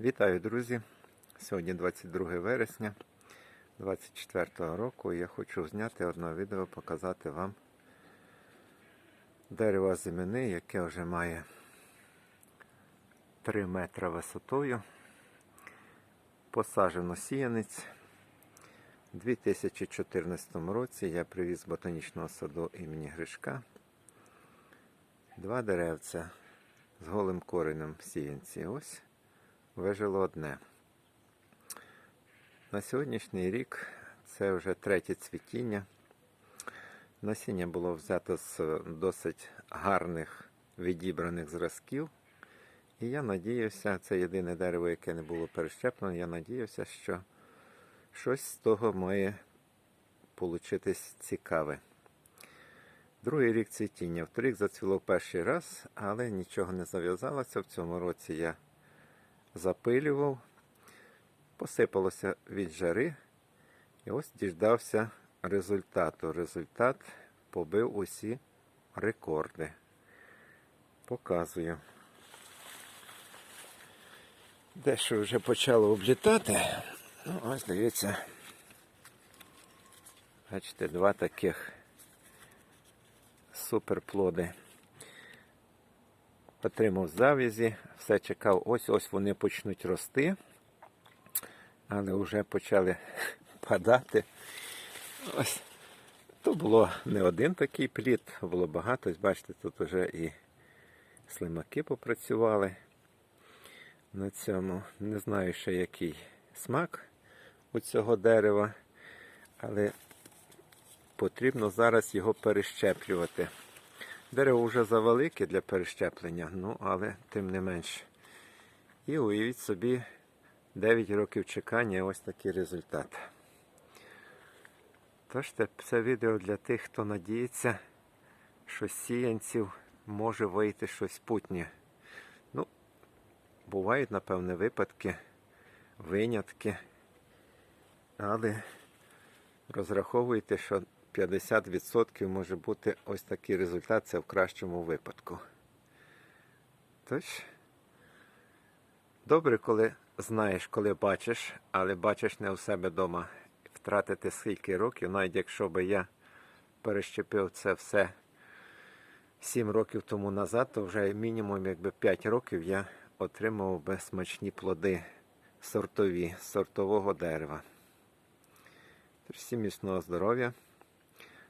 Вітаю, друзі! Сьогодні 22 вересня 2024 року. і Я хочу зняти одне відео, показати вам дерево зимини, яке вже має 3 метри висотою. Посаджено сіянець. У 2014 році я привіз ботанічного саду імені Гришка. Два деревця з голим коренем сіянці. Ось вижило одне. На сьогоднішній рік це вже третє цвітіння. Насіння було взято з досить гарних відібраних зразків. І я надіявся, це єдине дерево, яке не було перещеплено, я надіявся, що щось з того має получитись цікаве. Другий рік цвітіння. Вторік зацвіло перший раз, але нічого не зав'язалося. В цьому році я запилював, посипалося від жари. І ось діждався результату. Результат побив усі рекорди. Показую. Дещо вже почало облітати. Ну, ось дивіться. Бачите, два таких суперплоди. Отримав завязі, все чекав, ось ось вони почнуть рости, але вже почали падати. Ось. То було не один такий плід, було багато. Ось бачите, тут вже і слимаки попрацювали на цьому. Не знаю ще який смак у цього дерева, але потрібно зараз його перещеплювати. Дерево вже завелике для перещеплення, ну але тим не менш. І уявіть собі 9 років чекання, ось такий результат. Тож це відео для тих, хто надіється, що з сіянців може вийти щось путнє. Ну, бувають, напевне, випадки, винятки, але розраховуйте, що 50% може бути ось такий результат, це в кращому випадку. Тож, добре, коли знаєш, коли бачиш, але бачиш не у себе вдома. Втратити скільки років, навіть якщо би я перещепив це все 7 років тому назад, то вже мінімум якби 5 років я отримав би смачні плоди сортові, сортового дерева. Тож всім міцного здоров'я.